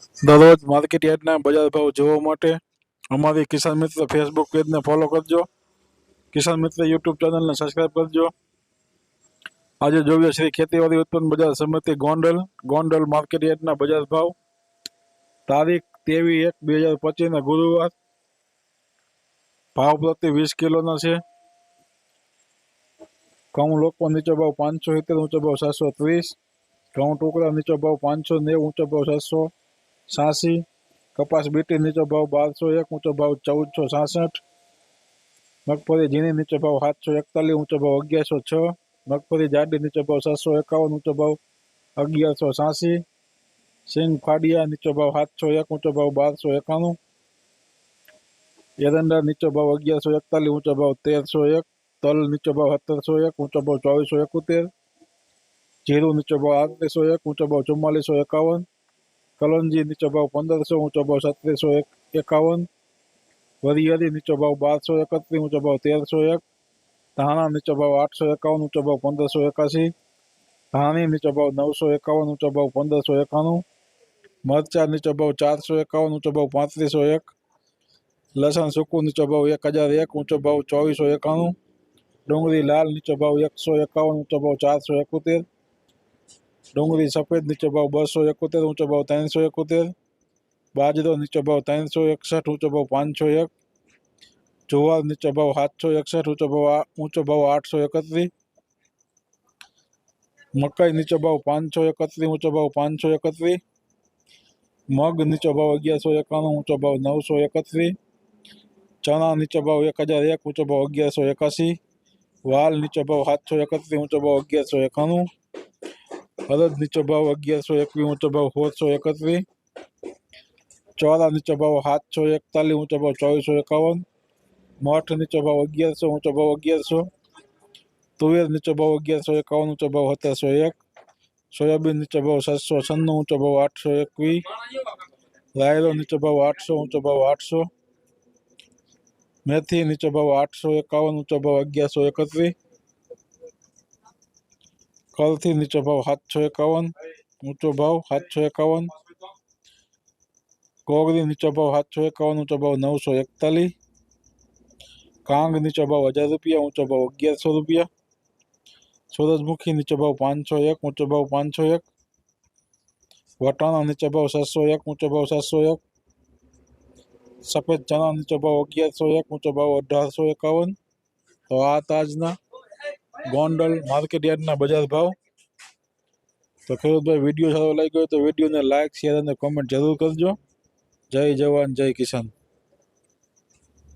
દરરોજ માર્કેટ યાર્ડના બજાર ભાવ જોવા માટે અમારી કિસાન મિત્ર ફેસબુક પેજને ફોલો કરજો. કિસાન મિત્ર યુટ્યુબ ચેનલને સબસ્ક્રાઈબ કરજો. આજે જોઈએ શ્રી ખેતીવાડી ઉત્પન્ન બજાર સમિતિ ગોંડલ ગોંડલ માર્કેટ યાર્ડના બજાર ભાવ. તારીખ તેવીસ એક બે હજાર પચીસના ગુરુવાર. ભાવ પ્રતિ વીસ કિલોના છે. ઘઉં લોકો નીચો ભાવ પાંચસો સિત્તેર, ઊંચો ભાવ સાતસો ત્રીસ. ઘઉં ટુકડા નીચો ભાવ પાંચસો નેવું, ઊંચો ભાવ સાતસો. છ્યાસી કપાસ બીટી નીચો ભાવ બારસો એક ઊંચો ભાવ ચૌદસો છાસઠ મગફળી ઝીણી નીચો ભાવ સાતસો એકતાલીસ ઊંચો ભાવ અગિયારસો છ મગફળી જાડી નીચો ભાવ સાતસો એકાવન ઊંચો ભાવ અગિયારસો છ્યાસી સિંગ ફાડિયા નીચો ભાવ સાતસો એક ઊંચો ભાવ બારસો એકાણું એરંડા નીચો ભાવ અગિયારસો એકતાલીસ ઊંચો ભાવ તેરસો એક તલ નીચો ભાવ સત્તરસો એક ઊંચો ભાવ ચોવીસો એકોતેર જીરું નીચો ભાવ આડત્રીસો એક ઊંચો ભાવ ચુમ્માલીસો એકાવન કલંજી નીચો ભાવ પંદરસો ઊંચો ભાવ સત્રીસો એક એકાવન વરિયાળી નીચો ભાવ બારસો એકત્રીસ ઊંચો ભાવ તેરસો એક ધાણા નીચો ભાવ આઠસો એકાવન ઊંચો ભાવ પંદરસો એકાસી ધાણી નીચો ભાવ નવસો એકાવન ઊંચો ભાવ પંદરસો એકાણું મરચા નીચો ભાવ ચારસો એકાવન ઊંચો ભાવ પાંત્રીસો એક લસણ સૂકું નીચો ભાવ એક હજાર એક ઊંચો ભાવ ચોવીસો એકાણું ડુંગળી લાલ નીચો ભાવ એકસો એકાવન ઊંચો ભાવ ચારસો એકોતેર ડુંગળી સફેદ નીચો ભાવ બસો એકોતેર ઊંચો ભાવ ત્રણસો એકોતેર બાજરો નીચો ભાવ ત્રણસો એકસઠ ઊંચો ભાવ પાંચસો એક જુવાર નીચો ભાવ સાતસો એકસઠ ઊંચો ભાવ આ- ઊંચો ભાવ આઠસો એકત્રીસ મકાઈ નીચો ભાવ પાંચસો એકત્રીસ ઊંચો ભાવ પાંચસો એકત્રીસ મગ નીચો ભાવ અગિયારસો એકાણું ઊંચો ભાવ નવસો એકત્રીસ ચણા નીચો ભાવ એક હજાર એક ઊંચો ભાવ અગિયારસો એકાસી વાલ નીચો ભાવ સાતસો એકત્રીસ ઊંચો ભાવ અગિયારસો એકાણું અડદ નીચો ભાવ અગિયારસો એકવીસ, ઊંચો ભાવ સોળસો એકત્રીસ. ચોરા નીચો ભાવ સાતસો એકતાલીસ, ઊંચો ભાવ ચોવીસો એકાવન. મઠ નીચો ભાવ અગિયારસો, ઊંચો ભાવ અગિયારસો. તુવેર નીચો ભાવ અગિયારસો એકાવન, ઊંચો ભાવ સત્તરસો એક. સોયાબીન નીચો ભાવ સાતસો છન્નું, ઊંચો ભાવ આઠસો એકવીસ. રાયરો નીચો ભાવ આઠસો, ઊંચો ભાવ આઠસો. મેથી નીચો ભાવ આઠસો એકાવન, ઊંચો ભાવ અગિયારસો એકત્રીસ. કલથી નીચો ભાવ સાતસો એકાવન ઊંચો ભાવ સાતસો એકાવન કોગરી નીચો ભાવ સાતસો એકાવન ઊંચો ભાવ નવસો એકતાલીસ કાંગ નીચો ભાવ હજાર રૂપિયા ઊંચો ભાવ અગિયારસો રૂપિયા સૂરજમુખી નીચો ભાવ પાંચસો એક ઊંચો ભાવ પાંચસો એક વટાણા નીચો ભાવ સાતસો એક ઊંચો ભાવ સાતસો એક સફેદ ચણા નીચો ભાવ અગિયારસો એક ઊંચો ભાવ અઢારસો એકાવન તો આ તાજના ગોંડલ, માર્કેટ યાર્ડના બજાર ભાવ. તો ખેડૂતભાઈ, વીડિયો સારો લાગ્યો હોય તો વિડીયોને લાઇક શેર અને કોમેન્ટ જરૂર કરજો. જય જવાન, જય કિસાન.